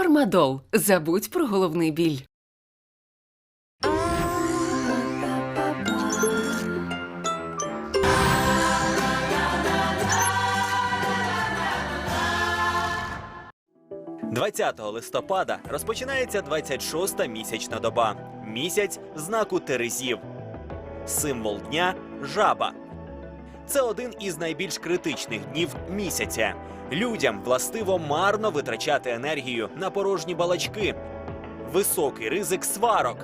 Фармадол. Забудь про головний біль. – 20 листопада розпочинається 26-та місячна доба. Місяць знаку Терезів. Символ дня жаба. Це один із найбільш критичних днів місяця. Людям властиво марно витрачати енергію на порожні балачки. Високий ризик сварок.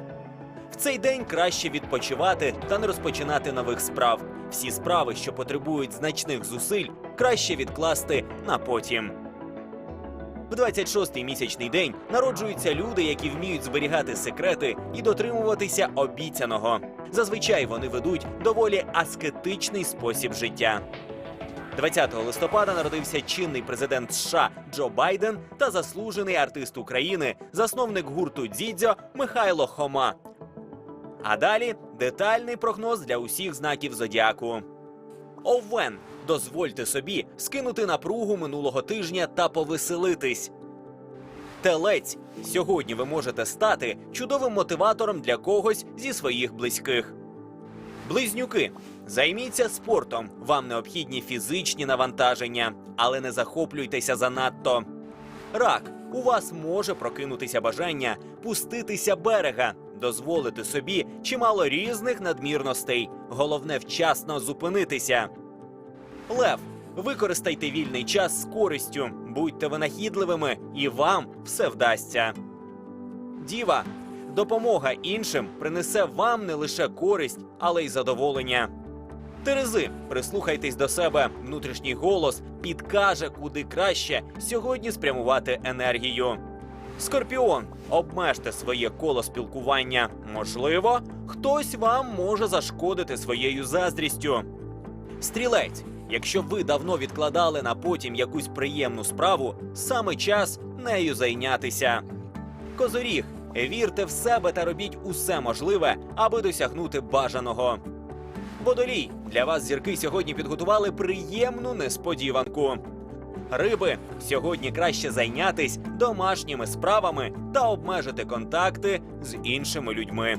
В цей день краще відпочивати та не розпочинати нових справ. Всі справи, що потребують значних зусиль, краще відкласти на потім. В 26-й місячний день народжуються люди, які вміють зберігати секрети і дотримуватися обіцяного. Зазвичай вони ведуть доволі аскетичний спосіб життя. 20 листопада народився чинний президент США Джо Байден та заслужений артист України, засновник гурту Дзідзьо Михайло Хома. А далі детальний прогноз для усіх знаків зодіаку. Овен, дозвольте собі скинути напругу минулого тижня та повеселитись. Телець. Сьогодні ви можете стати чудовим мотиватором для когось зі своїх близьких. Близнюки. Займіться спортом. Вам необхідні фізичні навантаження, але не захоплюйтеся занадто. Рак. У вас може прокинутися бажання пуститися берега, дозволити собі чимало різних надмірностей. Головне вчасно зупинитися. Лев, використайте вільний час з користю, будьте винахідливими, і вам все вдасться. Діва, допомога іншим принесе вам не лише користь, але й задоволення. Терези, прислухайтесь до себе. Внутрішній голос підкаже, куди краще сьогодні спрямувати енергію. Скорпіон, обмежте своє коло спілкування. Можливо, хтось вам може зашкодити своєю заздрістю. Стрілець, якщо ви давно відкладали на потім якусь приємну справу, саме час нею зайнятися. Козоріг, вірте в себе та робіть усе можливе, аби досягнути бажаного. Водолій, для вас зірки сьогодні підготували приємну несподіванку. Риби, сьогодні краще зайнятись домашніми справами та обмежити контакти з іншими людьми.